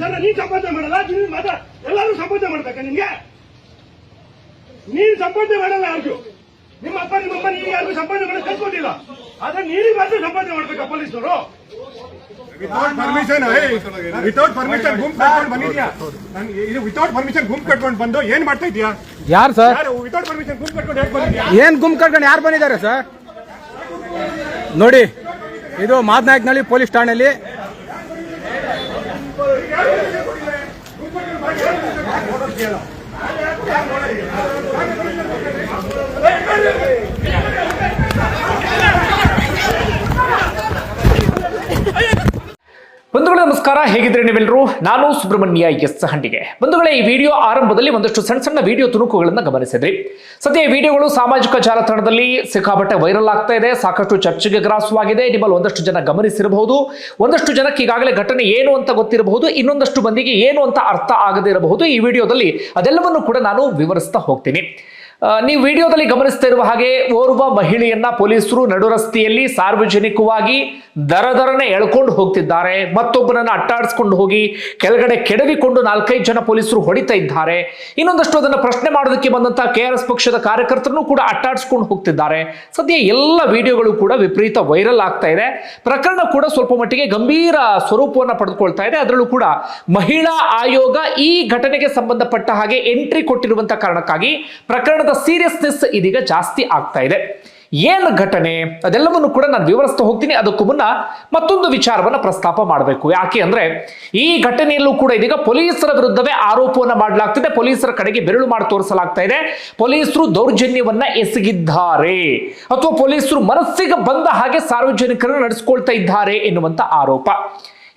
Sir ನೀನ್ ಸಂಪಾದನೆ ಮಾಡಲ್ಲ ನೀನ್ ಮಾತ ಎಲ್ಲರೂ ಸಂಪಾದನೆ ಮಾಡ್ಬೇಕಾ ನಿಮ್ಗೆ ನೀನ್ ಸಂಪಾದನೆ ಮಾಡಲ್ಲ ಯಾರಿಗೂ ನಿಮ್ಮ ಅಪ್ಪ ನಿಮ್ಮ ಅಮ್ಮ ನೀವು ಯಾರಿಗೂ ಸಂಪಾದನೆ ಮಾಡಕ್ ಕಲ್ತ್ಕೊಂಡಿಲ್ಲ ಆದ್ರೆ ನೀರಿಗೆ ಮಾತ್ರ ಸಂಪಾದನೆ ಮಾಡ್ಬೇಕಾ ಪೊಲೀಸರು ವಿತೌಟ್ ಪರ್ಮಿಷನ್ ವಿತೌಟ್ ಪರ್ಮಿಷನ್ ಗುಂಪು ಕಟ್ಕೊಂಡು ಬಂದಿದ್ಯಾ? ಇದು ವಿತೌಟ್ ಪರ್ಮಿಷನ್ ಗುಂಪು ಕಟ್ಕೊಂಡು ಬಂದು ಏನ್ ಮಾಡ್ತಾ ಇದೀಯಾ ಯಾರು ಸರ್ ವಿತೌಟ್ ಪರ್ಮಿಷನ್ ಗುಂಪು ಕಟ್ಕೊಂಡು ಬಂದಿದ್ಯಾ? ಏನ್ ಗುಂಪು ಕಟ್ಕೊಂಡು ಯಾರು ಬಂದಿದ್ದಾರೆ ಸರ್ ನೋಡಿ ಇದು ಮಾದನಾಯಕನಹಳ್ಳಿ ಪೊಲೀಸ್ ಠಾಣೆಯಲ್ಲಿ. ಬಂಧುಗಳೇ ಹೇಗಿದ್ರೆ ನೀವೆಲ್ಲರೂ? ನಾನು ಸುಬ್ರಹ್ಮಣ್ಯ ಎಸ್ ಹಂಡಿಗೆ. ಬಂಧುಗಳೇ, ಈ ವಿಡಿಯೋ ಆರಂಭದಲ್ಲಿ ಒಂದಷ್ಟು ಸಣ್ಣ ಸಣ್ಣ ವಿಡಿಯೋ ತುಣುಕುಗಳನ್ನು ಗಮನಿಸಿದ್ರಿ. ಸದ್ಯ ಈ ವಿಡಿಯೋಗಳು ಸಾಮಾಜಿಕ ಜಾಲತಾಣದಲ್ಲಿ ಸಿಕ್ಕಾಪಟ್ಟೆ ವೈರಲ್ ಆಗ್ತಾ ಇದೆ. ಸಾಕಷ್ಟು ಚರ್ಚೆಗೆ ಗ್ರಾಸವಾಗಿದೆ. ನಿಮ್ಮಲ್ಲಿ ಒಂದಷ್ಟು ಜನ ಗಮನಿಸಿರಬಹುದು. ಒಂದಷ್ಟು ಜನಕ್ಕೆ ಈಗಾಗಲೇ ಘಟನೆ ಏನು ಅಂತ ಗೊತ್ತಿರಬಹುದು. ಇನ್ನೊಂದಷ್ಟು ಮಂದಿಗೆ ಏನು ಅಂತ ಅರ್ಥ ಆಗದೇ ಇರಬಹುದು. ಈ ವಿಡಿಯೋದಲ್ಲಿ ಅದೆಲ್ಲವನ್ನು ಕೂಡ ನಾನು ವಿವರಿಸ್ತಾ ಹೋಗ್ತೀನಿ. ನೀವು ವಿಡಿಯೋದಲ್ಲಿ ಗಮನಿಸ್ತಾ ಇರುವ ಹಾಗೆ ಓರ್ವ ಮಹಿಳೆಯನ್ನ ಪೊಲೀಸರು ನಡು ರಸ್ತೆಯಲ್ಲಿ ಸಾರ್ವಜನಿಕವಾಗಿ ದರ ದರನೆ ಎಳ್ಕೊಂಡು ಹೋಗ್ತಿದ್ದಾರೆ. ಮತ್ತೊಬ್ಬನನ್ನ ಅಟ್ಟಾಡಿಸ್ಕೊಂಡು ಹೋಗಿ ಕೆಳಗಡೆ ಕೆಡವಿಕೊಂಡು ನಾಲ್ಕೈದು ಜನ ಪೊಲೀಸರು ಹೊಡಿತಾ ಇದ್ದಾರೆ. ಇನ್ನೊಂದಷ್ಟು ಅದನ್ನ ಪ್ರಶ್ನೆ ಮಾಡೋದಕ್ಕೆ ಬಂದಂತ ಕೆ ಪಕ್ಷದ ಕಾರ್ಯಕರ್ತರನ್ನು ಕೂಡ ಅಟ್ಟಾಡಿಸ್ಕೊಂಡು ಹೋಗ್ತಿದ್ದಾರೆ. ಸದ್ಯ ಎಲ್ಲ ವಿಡಿಯೋಗಳು ಕೂಡ ವಿಪರೀತ ವೈರಲ್ ಆಗ್ತಾ ಇದೆ. ಪ್ರಕರಣ ಕೂಡ ಸ್ವಲ್ಪ ಮಟ್ಟಿಗೆ ಗಂಭೀರ ಸ್ವರೂಪವನ್ನು ಪಡೆದುಕೊಳ್ತಾ ಇದೆ. ಅದರಲ್ಲೂ ಕೂಡ ಮಹಿಳಾ ಆಯೋಗ ಈ ಘಟನೆಗೆ ಸಂಬಂಧಪಟ್ಟ ಹಾಗೆ ಎಂಟ್ರಿ ಕೊಟ್ಟಿರುವಂತಹ ಕಾರಣಕ್ಕಾಗಿ ಪ್ರಕರಣದ ಸೀರಿಯಸ್ನೆಸ್ ಇದೀಗ ಜಾಸ್ತಿ ಆಗ್ತಾ ಇದೆ. ಏನು ಘಟನೆ? ಅದೆಲ್ಲವನ್ನು ಕೂಡ ನಾನು ವಿವರಿಸ್ತಾ ಹೋಗ್ತೀನಿ. ಅದಕ್ಕೂ ಮುನ್ನ ಮತ್ತೊಂದು ವಿಚಾರವನ್ನು ಪ್ರಸ್ತಾಪ ಮಾಡಬೇಕು. ಯಾಕೆ ಅಂದ್ರೆ, ಈ ಘಟನೆಯಲ್ಲೂ ಕೂಡ ಇದೀಗ ಪೊಲೀಸರ ವಿರುದ್ಧವೇ ಆರೋಪವನ್ನು ಮಾಡಲಾಗ್ತಿದೆ. ಪೊಲೀಸರ ಕಡೆಗೆ ಬೆರಳು ಮಾಡಿ ತೋರಿಸಲಾಗ್ತಾ ಇದೆ. ಪೊಲೀಸರು ದೌರ್ಜನ್ಯವನ್ನ ಎಸಗಿದ್ದಾರೆ. ಅಥವಾ ಪೊಲೀಸರು ಮನಸ್ಸಿಗೆ ಬಂದ ಹಾಗೆ ಸಾರ್ವಜನಿಕರನ್ನು ನಡೆಸ್ಕೊಳ್ತಾ ಇದ್ದಾರೆ ಎನ್ನುವಂತ ಆರೋಪ.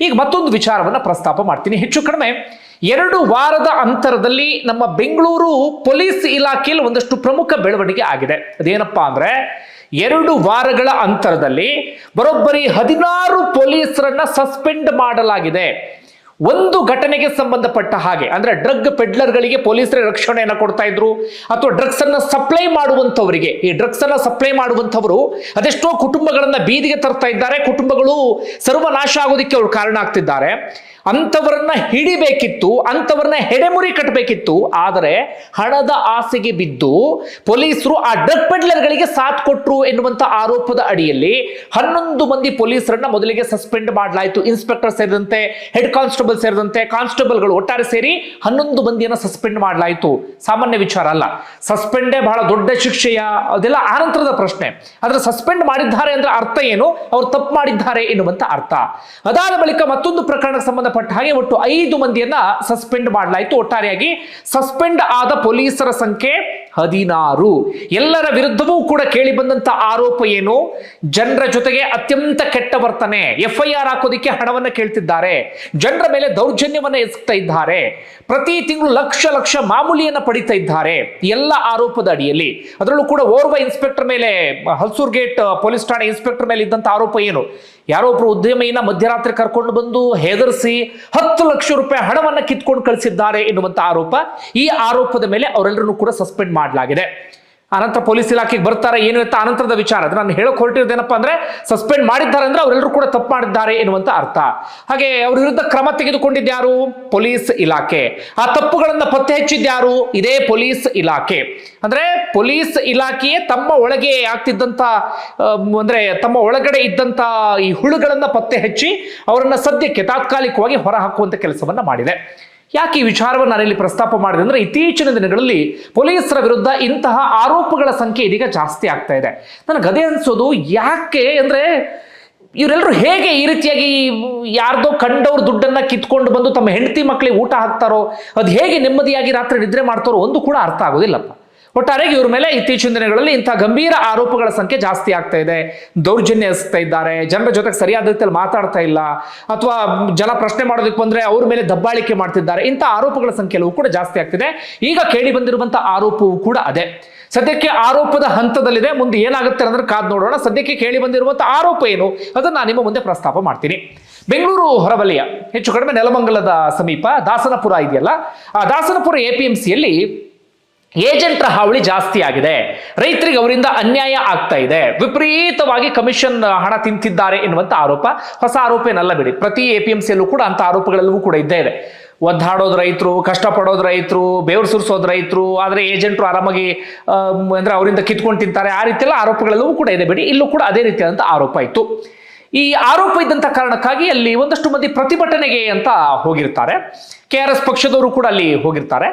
ಈಗ ಮತ್ತೊಂದು ವಿಚಾರವನ್ನ ಪ್ರಸ್ತಾಪ ಮಾಡ್ತೀನಿ. ಹೆಚ್ಚು ಕಡಿಮೆ ಎರಡು ವಾರದ ಅಂತರದಲ್ಲಿ ನಮ್ಮ ಬೆಂಗಳೂರು ಪೊಲೀಸ್ ಇಲಾಖೆಯಲ್ಲಿ ಒಂದಷ್ಟು ಪ್ರಮುಖ ಬೆಳವಣಿಗೆ ಆಗಿದೆ. ಅದೇನಪ್ಪಾ ಅಂದ್ರೆ, ಎರಡು ವಾರಗಳ ಅಂತರದಲ್ಲಿ ಬರೋಬ್ಬರಿ ಹದಿನಾರು ಪೊಲೀಸರನ್ನ ಸಸ್ಪೆಂಡ್ ಮಾಡಲಾಗಿದೆ. ಒಂದು ಘಟನೆಗೆ ಸಂಬಂಧಪಟ್ಟ ಹಾಗೆ, ಅಂದ್ರೆ ಡ್ರಗ್ ಪೆಡ್ಲರ್ಗಳಿಗೆ ಪೊಲೀಸರೇ ರಕ್ಷಣೆಯನ್ನು ಕೊಡ್ತಾ ಇದ್ರು, ಅಥವಾ ಡ್ರಗ್ಸ್ ಅನ್ನ ಸಪ್ಲೈ ಮಾಡುವಂತವರಿಗೆ ಈ ಡ್ರಗ್ಸ್ ಅನ್ನ ಸಪ್ಲೈ ಮಾಡುವಂತವರು ಅದೆಷ್ಟೋ ಕುಟುಂಬಗಳನ್ನ ಬೀದಿಗೆ ತರ್ತಾ ಇದ್ದಾರೆ. ಕುಟುಂಬಗಳು ಸರ್ವನಾಶ ಆಗೋದಕ್ಕೆ ಅವರು ಕಾರಣ ಆಗ್ತಿದ್ದಾರೆ. ಅಂಥವರನ್ನ ಹಿಡಿಬೇಕಿತ್ತು, ಅಂಥವ್ರನ್ನ ಹೆಡೆಮುರಿ ಕಟ್ಟಬೇಕಿತ್ತು ಆದರೆ ಹಣದ ಆಸೆಗೆ ಬಿದ್ದು ಪೊಲೀಸರು ಆ ಡ್ರಗ್ ಪೆಡ್ಲರ್ಗಳಿಗೆ ಸಾಥ್ ಕೊಟ್ಟರು ಎನ್ನುವಂಥ ಆರೋಪದ ಅಡಿಯಲ್ಲಿ ಹನ್ನೊಂದು ಮಂದಿ ಪೊಲೀಸರನ್ನ ಮೊದಲಿಗೆ ಸಸ್ಪೆಂಡ್ ಮಾಡಲಾಯಿತು. ಇನ್ಸ್ಪೆಕ್ಟರ್ ಸೇರಿದಂತೆ, ಹೆಡ್ ಕಾನ್ಸ್ಟೇಬಲ್ ಸೇರಿದಂತೆ ಕಾನ್ಸ್ಟೇಬಲ್ಗಳು ಒಟ್ಟಾರೆ ಸೇರಿ ಹನ್ನೊಂದು ಮಂದಿಯನ್ನು ಸಸ್ಪೆಂಡ್ ಮಾಡಲಾಯಿತು. ಸಾಮಾನ್ಯ ವಿಚಾರ ಅಲ್ಲ. ಸಸ್ಪೆಂಡೇ ಬಹಳ ದೊಡ್ಡ ಶಿಕ್ಷೆಯ, ಅದೆಲ್ಲ ಆನಂತರದ ಪ್ರಶ್ನೆ. ಆದರೆ ಸಸ್ಪೆಂಡ್ ಮಾಡಿದ್ದಾರೆ ಅಂದ್ರೆ ಅರ್ಥ ಏನು? ಅವ್ರು ತಪ್ಪು ಮಾಡಿದ್ದಾರೆ ಎನ್ನುವಂತ ಅರ್ಥ. ಅದಾದ ಬಳಿಕ ಮತ್ತೊಂದು ಪ್ರಕರಣಕ್ಕೆ ಸಂಬಂಧಪಟ್ಟ ಹಾಗೆ ಒಟ್ಟು ಐದು ಮಂದಿಯನ್ನ ಸಸ್ಪೆಂಡ್ ಮಾಡಲಾಯಿತು. ಒಟ್ಟಾರೆಯಾಗಿ ಸಸ್ಪೆಂಡ್ ಆದ ಪೊಲೀಸರ ಸಂಖ್ಯೆ ಹದಿನಾರು. ಎಲ್ಲರ ವಿರುದ್ಧವೂ ಕೂಡ ಕೇಳಿ ಬಂದಂತ ಆರೋಪ ಏನು? ಜನರ ಜೊತೆಗೆ ಅತ್ಯಂತ ಕೆಟ್ಟ ವರ್ತನೆ. ಎಫ್ ಐ ಆರ್ ಹಾಕೋದಿಕ್ಕೆ ಹಣವನ್ನ ಕೇಳ್ತಿದ್ದಾರೆ. ಜನರ ಮೇಲೆ ದೌರ್ಜನ್ಯವನ್ನ ಎಸಗ್ತಾ ಇದ್ದಾರೆ. ಪ್ರತಿ ತಿಂಗಳು ಲಕ್ಷ ಲಕ್ಷ ಮಾಮೂಲಿಯನ್ನ ಪಡಿತಾ ಇದ್ದಾರೆ. ಎಲ್ಲ ಆರೋಪದ ಅಡಿಯಲ್ಲಿ. ಅದರಲ್ಲೂ ಕೂಡ ಓರ್ವ ಇನ್ಸ್ಪೆಕ್ಟರ್ ಮೇಲೆ, ಹಲ್ಸೂರ್ ಗೇಟ್ ಪೊಲೀಸ್ ಠಾಣೆ ಇನ್ಸ್ಪೆಕ್ಟರ್ ಮೇಲೆ ಇದ್ದಂತ ಆರೋಪ ಏನು? ಯಾರೋ ಒಬ್ರು ಉದ್ಯಮಿಯನ್ನ ಮಧ್ಯರಾತ್ರಿ ಕರ್ಕೊಂಡು ಬಂದು ಹೆದರಿಸಿ ಹತ್ತು ಲಕ್ಷ ರೂಪಾಯಿ ಹಣವನ್ನ ಕಿತ್ಕೊಂಡು ಕಳಿಸಿದ್ದಾರೆ ಎನ್ನುವಂತ ಆರೋಪ. ಈ ಆರೋಪದ ಮೇಲೆ ಅವರೆಲ್ಲರನ್ನು ಕೂಡ ಸಸ್ಪೆಂಡ್ ಮಾಡಲಾಗಿದೆ. ಅನಂತರ ಪೊಲೀಸ್ ಇಲಾಖೆಗೆ ಬರ್ತಾರೆ, ಏನು ಅಂತ ಅನಂತರದ ವಿಚಾರ. ಅದು ನಾನು ಹೇಳಕ್ ಹೊರಟಿರೋದೇನಪ್ಪ ಅಂದ್ರೆ ಸಸ್ಪೆಂಡ್ ಮಾಡಿದ್ದಾರೆ ಅಂದ್ರೆ ಅವರೆಲ್ಲರೂ ಕೂಡ ತಪ್ಪು ಮಾಡಿದ್ದಾರೆ ಎನ್ನುವಂತ ಅರ್ಥ. ಹಾಗೆ ಅವ್ರ ವಿರುದ್ಧ ಕ್ರಮ ತೆಗೆದುಕೊಂಡಿದ್ಯಾರು ಪೊಲೀಸ್ ಇಲಾಖೆ. ಆ ತಪ್ಪುಗಳನ್ನ ಪತ್ತೆ ಹಚ್ಚಿದ್ಯಾರು ಇದೇ ಪೊಲೀಸ್ ಇಲಾಖೆ. ಅಂದ್ರೆ ಪೊಲೀಸ್ ಇಲಾಖೆಯೇ ತಮ್ಮ ಒಳಗೆ ಆಗ್ತಿದ್ದಂತ ಅಂದ್ರೆ ತಮ್ಮ ಒಳಗಡೆ ಇದ್ದಂತ ಈ ಹುಳುಗಳನ್ನ ಪತ್ತೆ ಹಚ್ಚಿ ಅವರನ್ನ ಸದ್ಯಕ್ಕೆ ತಾತ್ಕಾಲಿಕವಾಗಿ ಹೊರ ಹಾಕುವಂತ ಕೆಲಸವನ್ನ ಮಾಡಿದೆ. ಯಾಕೆ ಈ ವಿಚಾರವನ್ನು ನಾನಿಲ್ಲಿ ಪ್ರಸ್ತಾಪ ಮಾಡಿದೆ ಅಂದ್ರೆ ಇತ್ತೀಚಿನ ದಿನಗಳಲ್ಲಿ ಪೊಲೀಸರ ವಿರುದ್ಧ ಇಂತಹ ಆರೋಪಗಳ ಸಂಖ್ಯೆ ಇದೀಗ ಜಾಸ್ತಿ ಆಗ್ತಾ ಇದೆ. ನನಗೆ ಅದೇ ಅನ್ಸೋದು ಯಾಕೆ ಅಂದ್ರೆ ಇವರೆಲ್ಲರೂ ಹೇಗೆ ಈ ರೀತಿಯಾಗಿ ಯಾರ್ದೋ ಕಂಡವ್ರ ದುಡ್ಡನ್ನ ಕಿತ್ಕೊಂಡು ಬಂದು ತಮ್ಮ ಹೆಂಡತಿ ಮಕ್ಕಳಿಗೆ ಊಟ ಹಾಕ್ತಾರೋ, ಅದು ಹೇಗೆ ನೆಮ್ಮದಿಯಾಗಿ ರಾತ್ರಿ ನಿದ್ರೆ ಮಾಡ್ತಾರೋ ಒಂದು ಕೂಡ ಅರ್ಥ ಆಗೋದಿಲ್ಲಪ್ಪ. ಒಟ್ಟಾರೆಯಾಗಿ ಇವ್ರ ಮೇಲೆ ಇತ್ತೀಚಿನ ದಿನಗಳಲ್ಲಿ ಇಂಥ ಗಂಭೀರ ಆರೋಪಗಳ ಸಂಖ್ಯೆ ಜಾಸ್ತಿ ಆಗ್ತಾ ಇದೆ. ದೌರ್ಜನ್ಯ ಎಸ್ತಾ ಇದ್ದಾರೆ. ಜನರ ಜೊತೆಗೆ ಸರಿಯಾದ ರೀತಿಯಲ್ಲಿ ಮಾತಾಡ್ತಾ ಇಲ್ಲ. ಅಥವಾ ಜನ ಪ್ರಶ್ನೆ ಮಾಡೋದಕ್ಕೆ ಬಂದ್ರೆ ಅವ್ರ ಮೇಲೆ ದಬ್ಬಾಳಿಕೆ ಮಾಡ್ತಿದ್ದಾರೆ. ಇಂಥ ಆರೋಪಗಳ ಸಂಖ್ಯೆ ಕೂಡ ಜಾಸ್ತಿ ಆಗ್ತಿದೆ. ಈಗ ಕೇಳಿ ಬಂದಿರುವಂತಹ ಆರೋಪವೂ ಕೂಡ ಅದೇ. ಸದ್ಯಕ್ಕೆ ಆರೋಪದ ಹಂತದಲ್ಲಿದೆ. ಮುಂದೆ ಏನಾಗುತ್ತೆ ಅಂದ್ರೆ ಕಾದ್ ನೋಡೋಣ. ಸದ್ಯಕ್ಕೆ ಕೇಳಿ ಬಂದಿರುವಂತಹ ಆರೋಪ ಏನು? ಅದನ್ನ ನಾನು ನಿಮ್ಮ ಮುಂದೆ ಪ್ರಸ್ತಾಪ ಮಾಡ್ತೀನಿ. ಬೆಂಗಳೂರು ಹೊರವಲಯ, ಹೆಚ್ಚು ಕಡಿಮೆ ನೆಲಮಂಗಲದ ಸಮೀಪ ದಾಸನಪುರ ಇದೆಯಲ್ಲ? ಆ ದಾಸನಪುರ ಎ ಪಿ ಎಂ ಸಿಯಲ್ಲಿ ಏಜೆಂಟ್ರ ಹಾವಳಿ ಜಾಸ್ತಿ ಆಗಿದೆ. ರೈತರಿಗೆ ಅವರಿಂದ ಅನ್ಯಾಯ ಆಗ್ತಾ ಇದೆ. ವಿಪರೀತವಾಗಿ ಕಮಿಷನ್ ಹಣ ತಿಂತಿದ್ದಾರೆ ಎನ್ನುವಂತ ಆರೋಪ ಹೊಸ ಆರೋಪ ಏನಲ್ಲ ಬಿಡಿ. ಪ್ರತಿ ಎ ಪಿ ಎಂ ಸಿಯಲ್ಲೂ ಕೂಡ ಅಂತ ಆರೋಪಗಳೆಲ್ಲವೂ ಕೂಡ ಇದ್ದೇ ಇದೆ. ಒದ್ದಾಡೋದು ರೈತರು, ಕಷ್ಟಪಡೋದು ರೈತರು, ಬೇವ್ರು ಸುರಿಸೋದು ರೈತರು, ಆದರೆ ಏಜೆಂಟ್ರು ಆರಾಮಾಗಿ ಅಂದ್ರೆ ಅವರಿಂದ ಕಿತ್ಕೊಂಡು ತಿಂತಾರೆ. ಆ ರೀತಿಯೆಲ್ಲ ಆರೋಪಗಳೆಲ್ಲವೂ ಕೂಡ ಇದೆ ಬಿಡಿ. ಇಲ್ಲೂ ಕೂಡ ಅದೇ ರೀತಿಯಾದಂಥ ಆರೋಪ ಇತ್ತು. ಈ ಆರೋಪ ಇದ್ದಂಥ ಕಾರಣಕ್ಕಾಗಿ ಅಲ್ಲಿ ಒಂದಷ್ಟು ಮಂದಿ ಪ್ರತಿಭಟನೆಗೆ ಅಂತ ಹೋಗಿರ್ತಾರೆ. ಕೆ ಆರ್ ಎಸ್ ಪಕ್ಷದವರು ಕೂಡ ಅಲ್ಲಿ ಹೋಗಿರ್ತಾರೆ.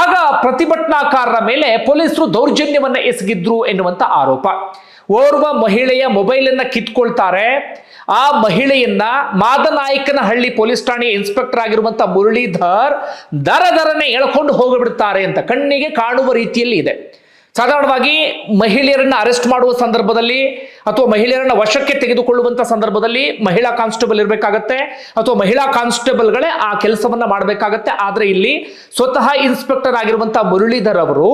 ಆಗ ಪ್ರತಿಭಟನಾಕಾರರ ಮೇಲೆ ಪೊಲೀಸರು ದೌರ್ಜನ್ಯವನ್ನ ಎಸಗಿದ್ರು ಎನ್ನುವಂತ ಆರೋಪ. ಓರ್ವ ಮಹಿಳೆಯ ಮೊಬೈಲ್ ಅನ್ನ ಕಿತ್ಕೊಳ್ತಾರೆ. ಆ ಮಹಿಳೆಯನ್ನ ಮಾದನಾಯಕನಹಳ್ಳಿ ಪೊಲೀಸ್ ಠಾಣೆ ಇನ್ಸ್ಪೆಕ್ಟರ್ ಆಗಿರುವಂತ ಮುರಳೀಧರ್ ದರ ದರನೆ ಎಳ್ಕೊಂಡು ಹೋಗಿಬಿಡ್ತಾರೆ ಅಂತ ಕಣ್ಣಿಗೆ ಕಾಣುವ ರೀತಿಯಲ್ಲಿ ಇದೆ. ಸಾಧಾರಣವಾಗಿ ಮಹಿಳೆಯರನ್ನ ಅರೆಸ್ಟ್ ಮಾಡುವ ಸಂದರ್ಭದಲ್ಲಿ ಅಥವಾ ಮಹಿಳೆಯರನ್ನ ವಶಕ್ಕೆ ತೆಗೆದುಕೊಳ್ಳುವಂತ ಸಂದರ್ಭದಲ್ಲಿ ಮಹಿಳಾ ಕಾನ್ಸ್ಟೇಬಲ್ ಇರಬೇಕಾಗತ್ತೆ ಅಥವಾ ಮಹಿಳಾ ಕಾನ್ಸ್ಟೇಬಲ್ಗಳೇ ಆ ಕೆಲಸವನ್ನ ಮಾಡಬೇಕಾಗತ್ತೆ. ಆದ್ರೆ ಇಲ್ಲಿ ಸ್ವತಃ ಇನ್ಸ್ಪೆಕ್ಟರ್ ಆಗಿರುವಂತಹ ಮುರಳೀಧರ್ ಅವರು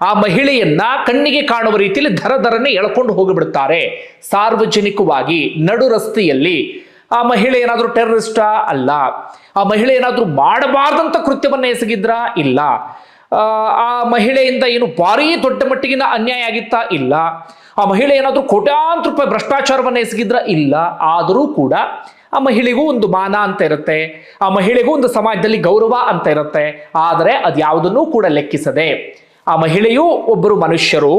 ಆ ಮಹಿಳೆಯನ್ನ ಕಣ್ಣಿಗೆ ಕಾಣುವ ರೀತಿಯಲ್ಲಿ ದರ ದರನೆ ಎಳ್ಕೊಂಡು ಹೋಗಿಬಿಡುತ್ತಾರೆ ಸಾರ್ವಜನಿಕವಾಗಿ ನಡು ರಸ್ತೆಯಲ್ಲಿ ಆ ಮಹಿಳೆ ಏನಾದರೂ ಟೆರರಿಸ್ಟಾ ಅಲ್ಲ. ಆ ಮಹಿಳೆ ಏನಾದರೂ ಮಾಡಬಾರ್ದಂತ ಕೃತ್ಯವನ್ನ ಎಸಗಿದ್ರ? ಇಲ್ಲ. ಆ, ಮಹಿಳೆಯಿಂದ ಏನು ಭಾರಿ ದೊಡ್ಡ ಮಟ್ಟಿಗಿನ ಅನ್ಯಾಯ ಆಗಿತ್ತಾ ಇಲ್ಲ. ಆ ಮಹಿಳೆ ಏನಾದರೂ ಕೋಟ್ಯಾಂತರ ರೂಪಾಯಿ ಭ್ರಷ್ಟಾಚಾರವನ್ನು ಎಸಗಿದ್ರ ಇಲ್ಲ. ಆದರೂ ಕೂಡ ಆ ಮಹಿಳೆಗೂ ಒಂದು ಮಾನ ಅಂತ ಇರುತ್ತೆ. ಆ ಮಹಿಳೆಗೂ ಒಂದು ಸಮಾಜದಲ್ಲಿ ಗೌರವ ಅಂತ ಇರುತ್ತೆ. ಆದರೆ ಅದು ಯಾವುದನ್ನು ಕೂಡ ಲೆಕ್ಕಿಸದೆ ಆ ಮಹಿಳೆಯೂ ಒಬ್ಬರು ಮನುಷ್ಯರು.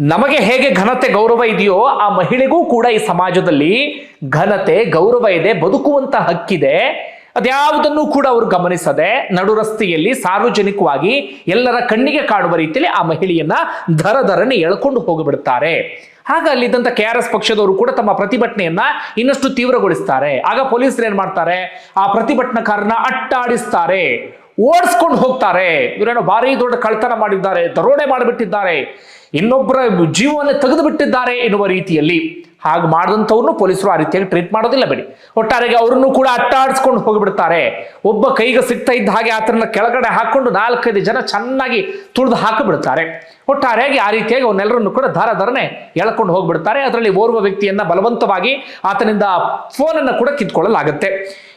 ನಮಗೆ ಹೇಗೆ ಘನತೆ ಗೌರವ ಇದೆಯೋ ಆ ಮಹಿಳೆಗೂ ಕೂಡ ಈ ಸಮಾಜದಲ್ಲಿ ಘನತೆ ಗೌರವ ಇದೆ ಬದುಕುವಂತ ಹಕ್ಕಿದೆ. ಅದ್ಯಾವುದನ್ನು ಕೂಡ ಅವರು ಗಮನಿಸದೆ ನಡು ರಸ್ತೆಯಲ್ಲಿ ಸಾರ್ವಜನಿಕವಾಗಿ ಎಲ್ಲರ ಕಣ್ಣಿಗೆ ಕಾಣುವ ರೀತಿಯಲ್ಲಿ ಆ ಮಹಿಳೆಯನ್ನ ದರ ದರನೆ ಎಳ್ಕೊಂಡು ಹೋಗಿಬಿಡುತ್ತಾರೆ ಆಗ ಅಲ್ಲಿದ್ದಂಥ ಕೆ ಆರ್ ಎಸ್ ಪಕ್ಷದವರು ಕೂಡ ತಮ್ಮ ಪ್ರತಿಭಟನೆಯನ್ನ ಇನ್ನಷ್ಟು ತೀವ್ರಗೊಳಿಸ್ತಾರೆ. ಆಗ ಪೊಲೀಸರು ಏನ್ ಮಾಡ್ತಾರೆ? ಆ ಪ್ರತಿಭಟನಾಕಾರನ ಅಟ್ಟಾಡಿಸ್ತಾರೆ. ಓಡಿಸ್ಕೊಂಡು ಹೋಗ್ತಾರೆ. ಇವರೇನೋ ಭಾರಿ ದೊಡ್ಡ ಕಳ್ತನ ಮಾಡಿದ್ದಾರೆ, ದರೋಡೆ ಮಾಡಿಬಿಟ್ಟಿದ್ದಾರೆ ಇನ್ನೊಬ್ಬರ ಜೀವವನ್ನು ತೆಗೆದು ಬಿಟ್ಟಿದ್ದಾರೆ ಎನ್ನುವ ರೀತಿಯಲ್ಲಿ ಹಾಗೆ ಮಾಡಿದಂಥವ್ರನ್ನು ಪೊಲೀಸರು ಆ ರೀತಿಯಾಗಿ ಟ್ರೀಟ್ ಮಾಡೋದಿಲ್ಲ ಬಿಡಿ. ಒಟ್ಟಾರೆಗೆ ಅವರನ್ನು ಕೂಡ ಅಟ್ಟಾಡಿಸ್ಕೊಂಡು ಹೋಗಿಬಿಡ್ತಾರೆ. ಒಬ್ಬ ಕೈಗೆ ಸಿಗ್ತಾ ಇದ್ದ ಹಾಗೆ ಆತನ ಕೆಳಗಡೆ ಹಾಕೊಂಡು ನಾಲ್ಕೈದು ಜನ ಚೆನ್ನಾಗಿ ತುಳಿದು ಹಾಕಿಬಿಡ್ತಾರೆ. ಒಟ್ಟಾರೆಯಾಗಿ ಆ ರೀತಿಯಾಗಿ ಅವನ್ನೆಲ್ಲರನ್ನು ಕೂಡ ದಾರ ದಾರನೆ ಎಳ್ಕೊಂಡು ಹೋಗ್ಬಿಡ್ತಾರೆ. ಅದರಲ್ಲಿ ಓರ್ವ ವ್ಯಕ್ತಿಯನ್ನ ಬಲವಂತವಾಗಿ ಆತನಿಂದ ಫೋನನ್ನು ಕೂಡ ಕಿತ್ಕೊಳ್ಳಲಾಗುತ್ತೆ.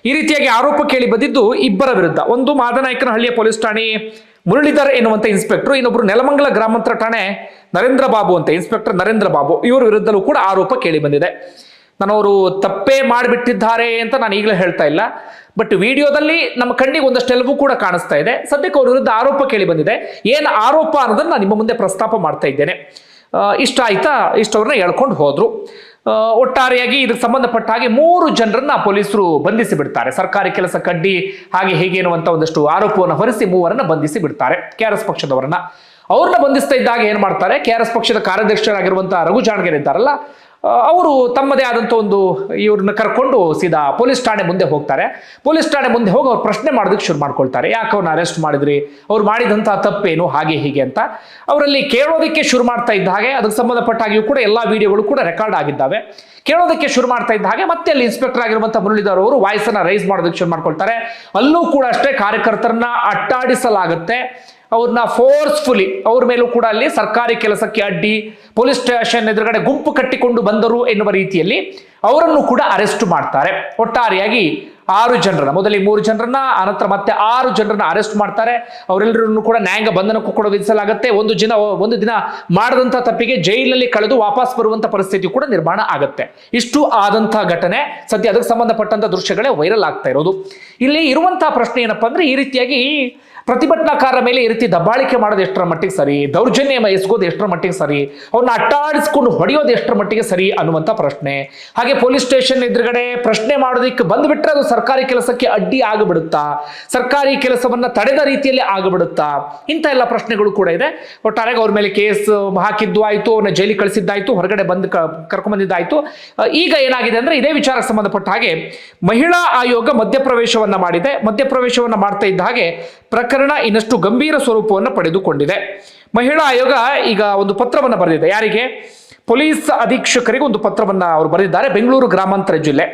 ಈ ರೀತಿಯಾಗಿ ಆರೋಪ ಕೇಳಿ ಬಂದಿದ್ದು ಇಬ್ಬರ ವಿರುದ್ಧ. ಒಂದು ಮಾದನಾಯಕನಹಳ್ಳಿಯ ಪೊಲೀಸ್ ಠಾಣೆ ಮುರಳೀಧರ್ ಎನ್ನುವಂಥ ಇನ್ಸ್ಪೆಕ್ಟರ್ ಇನ್ನೊಬ್ಬರು ನೆಲಮಂಗಲ ಗ್ರಾಮಾಂತರ ಠಾಣೆ ನರೇಂದ್ರ ಬಾಬು ಅಂತ ಇನ್ಸ್ಪೆಕ್ಟರ್ ನರೇಂದ್ರ ಬಾಬು, ಇವರ ವಿರುದ್ಧಲೂ ಕೂಡ ಆರೋಪ ಕೇಳಿ ಬಂದಿದೆ. ನಾನು ಅವರು ತಪ್ಪೇ ಮಾಡಿಬಿಟ್ಟಿದ್ದಾರೆ ಅಂತ ನಾನು ಈಗಲೇ ಹೇಳ್ತಾ ಇಲ್ಲ. ಬಟ್ ವಿಡಿಯೋದಲ್ಲಿ ನಮ್ಮ ಕಣ್ಣಿಗೆ ಒಂದಷ್ಟೆಲ್ಲವೂ ಕೂಡ ಕಾಣಿಸ್ತಾ ಇದೆ. ಸದ್ಯಕ್ಕೆ ಅವ್ರ ವಿರುದ್ಧ ಆರೋಪ ಕೇಳಿ ಬಂದಿದೆ. ಏನು ಆರೋಪ ಅನ್ನೋದನ್ನ ನಾನು ನಿಮ್ಮ ಮುಂದೆ ಪ್ರಸ್ತಾಪ ಮಾಡ್ತಾ ಇದ್ದೇನೆ. ಇಷ್ಟ ಆಯ್ತಾ? ಇಷ್ಟವ್ರನ್ನ ಹೇಳ್ಕೊಂಡು ಹೋದ್ರು. ಒಟ್ಟಾರೆಯಾಗಿ ಇದಕ್ಕೆ ಸಂಬಂಧಪಟ್ಟ ಹಾಗೆ ಮೂರು ಜನರನ್ನ ಪೊಲೀಸರು ಬಂಧಿಸಿ ಬಿಡ್ತಾರೆ ಸರ್ಕಾರಿ ಕೆಲಸ ಕಡ್ಡಿ ಹಾಗೆ ಹೇಗೆ ಅನ್ನುವಂತ ಒಂದಷ್ಟು ಆರೋಪವನ್ನು ಹೊರಿಸಿ ಮೂವರನ್ನ ಬಂಧಿಸಿ ಬಿಡ್ತಾರೆ ಕೆ ಆರ್ ಎಸ್ ಪಕ್ಷದವರನ್ನ. ಅವ್ರನ್ನ ಬಂಧಿಸ್ತಾ ಇದ್ದಾಗ ಏನ್ ಮಾಡ್ತಾರೆ? ಕೆ ಆರ್ ಎಸ್ ಪಕ್ಷದ ಕಾರ್ಯಾಧ್ಯಕ್ಷರಾಗಿರುವಂತಹ ರಘು ಜಾಣಗೇರ್ ಇದ್ದಾರಲ್ಲ ಅವರು ತಮ್ಮದೇ ಆದಂಥ ಒಂದು ಇವ್ರನ್ನ ಕರ್ಕೊಂಡು ಸೀದಾ ಪೊಲೀಸ್ ಠಾಣೆ ಮುಂದೆ ಹೋಗ್ತಾರೆ. ಪೊಲೀಸ್ ಠಾಣೆ ಮುಂದೆ ಹೋಗಿ ಅವ್ರು ಪ್ರಶ್ನೆ ಮಾಡೋದಕ್ಕೆ ಶುರು ಮಾಡ್ಕೊಳ್ತಾರೆ. ಯಾಕೆ ಅವ್ರನ್ನ ಅರೆಸ್ಟ್ ಮಾಡಿದ್ರಿ? ಅವ್ರು ಮಾಡಿದಂಥ ತಪ್ಪೇನು? ಹಾಗೆ ಹೀಗೆ ಅಂತ. ಅವರಲ್ಲಿ ಕೇಳೋದಕ್ಕೆ ಶುರು ಮಾಡ್ತಾ ಇದ್ದ ಹಾಗೆ, ಅದಕ್ಕೆ ಸಂಬಂಧಪಟ್ಟಾಗಿಯೂ ಕೂಡ ಎಲ್ಲಾ ವಿಡಿಯೋಗಳು ಕೂಡ ರೆಕಾರ್ಡ್ ಆಗಿದ್ದಾವೆ. ಕೇಳೋದಕ್ಕೆ ಶುರು ಮಾಡ್ತಾ ಇದ್ದ ಹಾಗೆ ಮತ್ತೆ ಅಲ್ಲಿ ಇನ್ಸ್ಪೆಕ್ಟರ್ ಆಗಿರುವಂಥ ಮುರಳೀಧರ್ ಅವರು ವಾಯ್ಸನ್ನು ರೈಸ್ ಮಾಡೋದಕ್ಕೆ ಶುರು ಮಾಡ್ಕೊಳ್ತಾರೆ. ಅಲ್ಲೂ ಕೂಡ ಅಷ್ಟೇ ಕಾರ್ಯಕರ್ತರನ್ನ ಅಟ್ಟಾಡಿಸಲಾಗುತ್ತೆ. ಅವ್ರನ್ನ ಫೋರ್ಸ್ಫುಲಿ ಅವ್ರ ಮೇಲೂ ಕೂಡ ಅಲ್ಲಿ ಸರ್ಕಾರಿ ಕೆಲಸಕ್ಕೆ ಅಡ್ಡಿ ಪೊಲೀಸ್ ಸ್ಟೇಷನ್ ಎದುರುಗಡೆ ಗುಂಪು ಕಟ್ಟಿಕೊಂಡು ಬಂದರು ಎನ್ನುವ ರೀತಿಯಲ್ಲಿ ಅವರನ್ನು ಕೂಡ ಅರೆಸ್ಟ್ ಮಾಡ್ತಾರೆ. ಒಟ್ಟಾರೆಯಾಗಿ ಆರು ಜನರನ್ನ, ಮೊದಲಿಗೆ ಮೂರು ಜನರನ್ನ, ಆನಂತರ ಮತ್ತೆ ಆರು ಜನರನ್ನ ಅರೆಸ್ಟ್ ಮಾಡ್ತಾರೆ. ಅವರೆಲ್ಲರನ್ನು ಕೂಡ ನ್ಯಾಯಾಂಗ ಬಂಧನಕ್ಕೂ ಕೂಡ ವಿಧಿಸಲಾಗುತ್ತೆ. ಒಂದು ದಿನ ಒಂದು ದಿನ ಮಾಡದಂತ ತಪ್ಪಿಗೆ ಜೈಲಿನಲ್ಲಿ ಕಳೆದು ವಾಪಸ್ ಬರುವಂತ ಪರಿಸ್ಥಿತಿ ಕೂಡ ನಿರ್ಮಾಣ ಆಗುತ್ತೆ. ಇಷ್ಟು ಆದಂತಹ ಘಟನೆ. ಸದ್ಯ ಅದಕ್ಕೆ ಸಂಬಂಧಪಟ್ಟಂತ ದೃಶ್ಯಗಳೇ ವೈರಲ್ ಆಗ್ತಾ ಇರೋದು. ಇಲ್ಲಿ ಇರುವಂತಹ ಪ್ರಶ್ನೆ ಏನಪ್ಪಾ ಅಂದ್ರೆ ಈ ರೀತಿಯಾಗಿ ಪ್ರತಿಭಟನಾಕಾರರ ಮೇಲೆ ಈ ರೀತಿ ದಬ್ಬಾಳಿಕೆ ಮಾಡೋದು ಎಷ್ಟರ ಮಟ್ಟಿಗೆ ಸರಿ ದೌರ್ಜನ್ಯ ಎಸಗೋದು ಎಷ್ಟರ ಮಟ್ಟಿಗೆ ಸರಿ ಅವ್ರನ್ನ ಅಟ್ಟಾಡಿಸ್ಕೊಂಡು ಹೊಡೆಯೋದು ಎಷ್ಟರ ಮಟ್ಟಿಗೆ ಸರಿ ಅನ್ನುವಂಥ ಪ್ರಶ್ನೆ. ಹಾಗೆ ಪೊಲೀಸ್ ಸ್ಟೇಷನ್ ಎದುರುಗಡೆ ಪ್ರಶ್ನೆ ಮಾಡೋದಕ್ಕೆ ಬಂದ್ಬಿಟ್ರೆ ಅದು ಸರ್ಕಾರಿ ಕೆಲಸಕ್ಕೆ ಅಡ್ಡಿ ಆಗಿಬಿಡುತ್ತಾ, ಸರ್ಕಾರಿ ಕೆಲಸವನ್ನ ತಡೆದ ರೀತಿಯಲ್ಲಿ ಆಗಿಬಿಡುತ್ತಾ, ಇಂಥ ಎಲ್ಲ ಪ್ರಶ್ನೆಗಳು ಕೂಡ ಇದೆ. ಒಟ್ಟಾರೆ ಅವ್ರ ಮೇಲೆ ಕೇಸ್ ಹಾಕಿದ್ದು ಆಯ್ತು ಅವ್ರನ್ನ ಜೈಲಿಗೆ ಕಳಿಸಿದ್ದಾಯ್ತು, ಹೊರಗಡೆ ಬಂದು ಕರ್ಕೊಂಡ್ಬಂದಿದ್ದಾಯ್ತು ಈಗ ಏನಾಗಿದೆ ಅಂದ್ರೆ ಇದೇ ವಿಚಾರಕ್ಕೆ ಸಂಬಂಧಪಟ್ಟ ಹಾಗೆ ಮಹಿಳಾ ಆಯೋಗ ಮಧ್ಯಪ್ರವೇಶವನ್ನ ಮಾಡಿದೆ. ಮಧ್ಯಪ್ರವೇಶವನ್ನ ಮಾಡ್ತಾ ಇದ್ದ ಹಾಗೆ ಪ್ರಕರಣ ಇನ್ನಷ್ಟು ಗಂಭೀರ ಸ್ವರೂಪವನ್ನು ಪಡೆದುಕೊಂಡಿದೆ. ಮಹಿಳಾ ಆಯೋಗ ಈಗ ಒಂದು ಪತ್ರವನ್ನು ಬರೆದಿದೆ. ಯಾರಿಗೆ? ಪೊಲೀಸ್ ಅಧೀಕ್ಷಕರಿಗೆ ಒಂದು ಪತ್ರವನ್ನು ಅವರು ಬರೆದಿದ್ದಾರೆ, ಬೆಂಗಳೂರು ಗ್ರಾಮಾಂತರ ಜಿಲ್ಲೆ.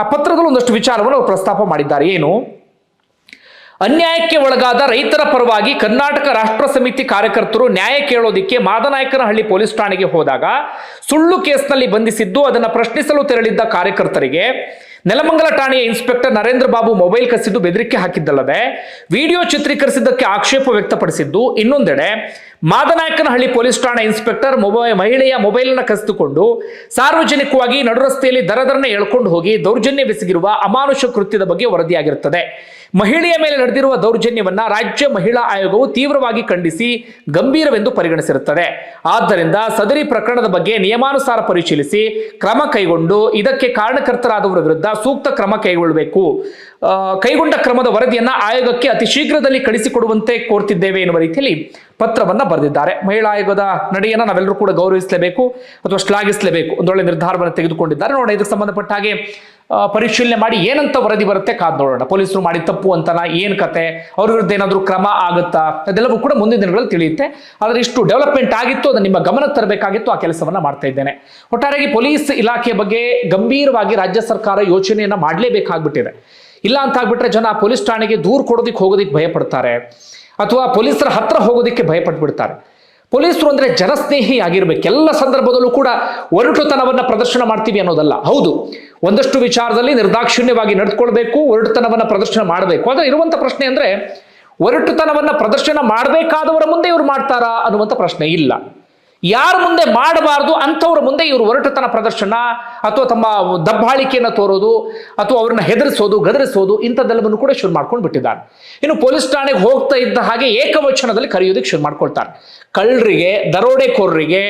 ಆ ಪತ್ರದಲ್ಲಿ ಒಂದಷ್ಟು ವಿಚಾರವನ್ನು ಅವರು ಪ್ರಸ್ತಾಪ ಮಾಡಿದ್ದಾರೆ. ಏನು? ಅನ್ಯಾಯಕ್ಕೆ ಒಳಗಾದ ರೈತರ ಪರವಾಗಿ ಕರ್ನಾಟಕ ರಾಷ್ಟ್ರ ಸಮಿತಿ ಕಾರ್ಯಕರ್ತರು ನ್ಯಾಯ ಕೇಳೋದಿಕ್ಕೆ ಮಾದನಾಯಕನಹಳ್ಳಿ ಪೊಲೀಸ್ ಠಾಣೆಗೆ ಹೋದಾಗ ಸುಳ್ಳು ಕೇಸ್ನಲ್ಲಿ ಬಂಧಿಸಿದ್ದು, ಅದನ್ನು ಪ್ರಶ್ನಿಸಲು ತೆರಳಿದ್ದ ಕಾರ್ಯಕರ್ತರಿಗೆ ನೆಲಮಂಗಲ ಠಾಣೆಯ ಇನ್ಸ್ಪೆಕ್ಟರ್ ನರೇಂದ್ರ ಬಾಬು ಮೊಬೈಲ್ ಕಸಿದು ಬೆದರಿಕೆ ಹಾಕಿದ್ದಲ್ಲದೆ ವಿಡಿಯೋ ಚಿತ್ರೀಕರಿಸಿದ್ದಕ್ಕೆ ಆಕ್ಷೇಪ ವ್ಯಕ್ತಪಡಿಸಿದ್ದು ಇನ್ನೊಂದೆಡೆ ಮಾದನಾಯಕನಹಳ್ಳಿ ಪೊಲೀಸ್ ಠಾಣೆ ಇನ್ಸ್ಪೆಕ್ಟರ್ ಮಹಿಳೆಯ ಮೊಬೈಲ್ ಅನ್ನು ಕಸಿದುಕೊಂಡು ಸಾರ್ವಜನಿಕವಾಗಿ ನಡುರಸ್ತೆಯಲ್ಲಿ ದರದರನೆ ಎಳ್ಕೊಂಡು ಹೋಗಿ ದೌರ್ಜನ್ಯವೆಸಗಿರುವ ಅಮಾನುಷ ಕೃತ್ಯದ ಬಗ್ಗೆ ವರದಿಯಾಗಿರುತ್ತದೆ. ಮಹಿಳೆಯ ಮೇಲೆ ನಡೆದಿರುವ ದೌರ್ಜನ್ಯವನ್ನ ರಾಜ್ಯ ಮಹಿಳಾ ಆಯೋಗವು ತೀವ್ರವಾಗಿ ಖಂಡಿಸಿ ಗಂಭೀರವೆಂದು ಪರಿಗಣಿಸಿರುತ್ತದೆ. ಆದ್ದರಿಂದ ಸದರಿ ಪ್ರಕರಣದ ಬಗ್ಗೆ ನಿಯಮಾನುಸಾರ ಪರಿಶೀಲಿಸಿ ಕ್ರಮ ಕೈಗೊಂಡು ಇದಕ್ಕೆ ಕಾರಣಕರ್ತರಾದವರ ವಿರುದ್ಧ ಸೂಕ್ತ ಕ್ರಮ ಕೈಗೊಳ್ಳಬೇಕು. ಕೈಗೊಂಡ ಕ್ರಮದ ವರದಿಯನ್ನು ಆಯೋಗಕ್ಕೆ ಅತಿ ಶೀಘ್ರದಲ್ಲಿ ಕಳಿಸಿಕೊಡುವಂತೆ ಕೋರ್ತಿದ್ದೇವೆ ಎನ್ನುವ ರೀತಿಯಲ್ಲಿ ಪತ್ರವನ್ನ ಬರೆದಿದ್ದಾರೆ. ಮಹಿಳಾ ಆಯೋಗದ ನಡೆಯನ್ನ ನಾವೆಲ್ಲರೂ ಕೂಡ ಗೌರವಿಸಲೇಬೇಕು ಅಥವಾ ಶ್ಲಾಘಿಸಲೇಬೇಕು. ಒಂದೊಳ್ಳೆ ನಿರ್ಧಾರವನ್ನು ತೆಗೆದುಕೊಂಡಿದ್ದಾರೆ. ನೋಡೋಣ ಇದಕ್ಕೆ ಸಂಬಂಧಪಟ್ಟ ಹಾಗೆ ಪರಿಶೀಲನೆ ಮಾಡಿ ಏನಂತ ವರದಿ ಬರುತ್ತೆ ಕಾದ್ ನೋಡೋಣ. ಪೊಲೀಸರು ಮಾಡಿ ತಪ್ಪು ಅಂತನ, ಏನ್ ಕತೆ, ಅವ್ರ ವಿರುದ್ಧ ಏನಾದರೂ ಕ್ರಮ ಆಗುತ್ತಾ, ಅದೆಲ್ಲವೂ ಕೂಡ ಮುಂದಿನ ದಿನಗಳಲ್ಲಿ ತಿಳಿಯುತ್ತೆ. ಆದರೆ ಇಷ್ಟು ಡೆವಲಪ್ಮೆಂಟ್ ಆಗಿತ್ತು, ಅದನ್ನು ನಿಮ್ಮ ಗಮನಕ್ಕೆ ತರಬೇಕಾಗಿತ್ತು, ಆ ಕೆಲಸವನ್ನ ಮಾಡ್ತಾ ಇದ್ದೇನೆ. ಒಟ್ಟಾರೆಯಾಗಿ ಪೊಲೀಸ್ ಇಲಾಖೆ ಬಗ್ಗೆ ಗಂಭೀರವಾಗಿ ರಾಜ್ಯ ಸರ್ಕಾರ ಯೋಚನೆಯನ್ನ ಮಾಡಲೇಬೇಕಾಗ್ಬಿಟ್ಟಿದೆ. ಇಲ್ಲ ಅಂತ ಆಗ್ಬಿಟ್ರೆ ಜನ ಪೊಲೀಸ್ ಠಾಣೆಗೆ ದೂರ ಕೊಡೋದಕ್ಕೆ ಹೋಗೋದಿಕ್ಕೆ ಭಯಪಡ್ತಾರೆ. ಅಥವಾ ಪೊಲೀಸರ ಹತ್ರ ಹೋಗೋದಿಕ್ಕೆ ಭಯ ಪಟ್ಬಿಡ್ತಾರೆ ಪೊಲೀಸರು ಅಂದ್ರೆ ಜನಸ್ನೇಹಿ ಆಗಿರ್ಬೇಕು. ಎಲ್ಲ ಸಂದರ್ಭದಲ್ಲೂ ಕೂಡ ಒರಟುತನವನ್ನು ಪ್ರದರ್ಶನ ಮಾಡ್ತೀವಿ ಅನ್ನೋದಲ್ಲ. ಹೌದು. ಒಂದಷ್ಟು ವಿಚಾರದಲ್ಲಿ ನಿರ್ದಾಕ್ಷಿಣ್ಯವಾಗಿ ನಡೆದುಕೊಳ್ಬೇಕು ಒರಟುತನವನ್ನ ಪ್ರದರ್ಶನ ಮಾಡಬೇಕು. ಆದರೆ ಇರುವಂತ ಪ್ರಶ್ನೆ ಅಂದ್ರೆ, ಒರಟುತನವನ್ನು ಪ್ರದರ್ಶನ ಮಾಡಬೇಕಾದವರ ಮುಂದೆ ಇವರು ಮಾಡ್ತಾರಾ ಅನ್ನುವಂಥ ಪ್ರಶ್ನೆ ಇಲ್ಲ. ಯಾರ ಮುಂದೆ ಮಾಡಬಾರದು ಅಂಥವ್ರ ಮುಂದೆ ಇವರು ಒರಟುತನ ಪ್ರದರ್ಶನ ಅಥವಾ ತಮ್ಮ ದಬ್ಬಾಳಿಕೆಯನ್ನು ತೋರೋದು ಅಥವಾ ಅವ್ರನ್ನ ಹೆದರಿಸೋದು, ಗದರಿಸೋದು ಇಂಥದ್ದೆಲ್ಲವನ್ನು ಕೂಡ ಶುರು ಮಾಡ್ಕೊಂಡು ಬಿಟ್ಟಿದ್ದಾರೆ. ಇನ್ನು ಪೊಲೀಸ್ ಠಾಣೆಗೆ ಹೋಗ್ತಾ ಇದ್ದ ಹಾಗೆ ಏಕವಚನದಲ್ಲಿ ಕರೆಯೋದಕ್ಕೆ ಶುರು ಮಾಡ್ಕೊಳ್ತಾರೆ. ಕಳ್ಳರಿಗೆ, ದರೋಡೆಕೋರರಿಗೆ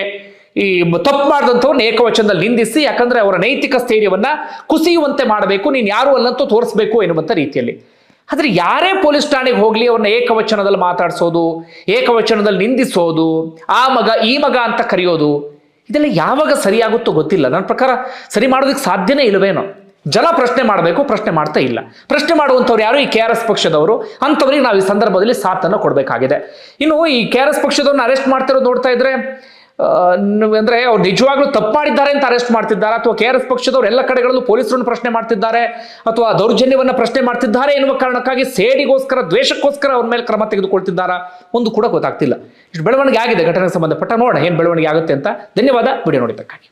ಈ ತಪ್ಪು ಮಾಡಿದಂಥವ್ರನ್ನ ಏಕವಚನದಲ್ಲಿ ನಿಂದಿಸಿ, ಯಾಕಂದ್ರೆ ಅವರ ನೈತಿಕ ಸ್ಥೈರ್ಯವನ್ನ ಕುಸಿಯುವಂತೆ ಮಾಡಬೇಕು, ನೀನು ಯಾರು ಅಲ್ಲಂತೂ ತೋರಿಸ್ಬೇಕು ಎನ್ನುವಂಥ ರೀತಿಯಲ್ಲಿ. ಆದ್ರೆ ಯಾರೇ ಪೊಲೀಸ್ ಠಾಣೆಗೆ ಹೋಗ್ಲಿ ಅವ್ರನ್ನ ಏಕವಚನದಲ್ಲಿ ಮಾತಾಡಿಸೋದು, ಏಕವಚನದಲ್ಲಿ ನಿಂದಿಸೋದು, ಆ ಮಗ, ಈ ಮಗ ಅಂತ ಕರೆಯೋದು, ಇದೆಲ್ಲ ಯಾವಾಗ ಸರಿಯಾಗುತ್ತೋ ಗೊತ್ತಿಲ್ಲ. ನನ್ನ ಪ್ರಕಾರ ಸರಿ ಮಾಡೋದಕ್ಕೆ ಸಾಧ್ಯನೇ ಇಲ್ಲವೇನೋ ಜನ ಪ್ರಶ್ನೆ ಮಾಡಬೇಕು, ಪ್ರಶ್ನೆ ಮಾಡ್ತಾ ಇಲ್ಲ. ಪ್ರಶ್ನೆ ಮಾಡುವಂಥವ್ರು ಯಾರು? ಈ ಕೆ ಆರ್ ಎಸ್ ಪಕ್ಷದವರು. ಅಂಥವ್ರಿಗೆ ನಾವು ಈ ಸಂದರ್ಭದಲ್ಲಿ ಸಾಥನ್ನು ಕೊಡಬೇಕಾಗಿದೆ. ಇನ್ನು ಈ ಕೆ ಆರ್ ಎಸ್ ಪಕ್ಷದವ್ರನ್ನ ಅರೆಸ್ಟ್ ಮಾಡ್ತಿರೋದು ನೋಡ್ತಾ ಇದ್ರೆ ಅಂದ್ರೆ ಅವ್ರು ನಿಜವಾಗ್ಲೂ ತಪ್ಪು ಮಾಡಿದ್ದಾರೆ ಅಂತ ಅರೆಸ್ಟ್ ಮಾಡ್ತಿದ್ದಾರೆ, ಅಥವಾ ಕೆ ಆರ್ ಎಸ್ ಪಕ್ಷದವರು ಎಲ್ಲ ಕಡೆಗಳಲ್ಲೂ ಪೊಲೀಸರನ್ನು ಪ್ರಶ್ನೆ ಮಾಡ್ತಿದ್ದಾರೆ, ಅಥವಾ ದೌರ್ಜನ್ಯವನ್ನ ಪ್ರಶ್ನೆ ಮಾಡ್ತಿದ್ದಾರೆ ಎನ್ನುವ ಕಾರಣಕ್ಕಾಗಿ ಸೇಡಿಗೋಸ್ಕರ, ದ್ವೇಷಕ್ಕೋಸ್ಕರ ಅವ್ರ ಮೇಲೆ ಕ್ರಮ ತೆಗೆದುಕೊಳ್ತಿದ್ದಾರಾ ಒಂದು ಕೂಡ ಗೊತ್ತಾಗ್ತಿಲ್ಲ. ಇಷ್ಟು ಬೆಳವಣಿಗೆ ಆಗಿದೆ ಘಟನೆಗೆ ಸಂಬಂಧಪಟ್ಟ, ನೋಡೋಣ ಏನು ಬೆಳವಣಿಗೆ ಆಗುತ್ತೆ ಅಂತ. ಧನ್ಯವಾದ, ವಿಡಿಯೋ ನೋಡಿದ್ದಕ್ಕಾಗಿ.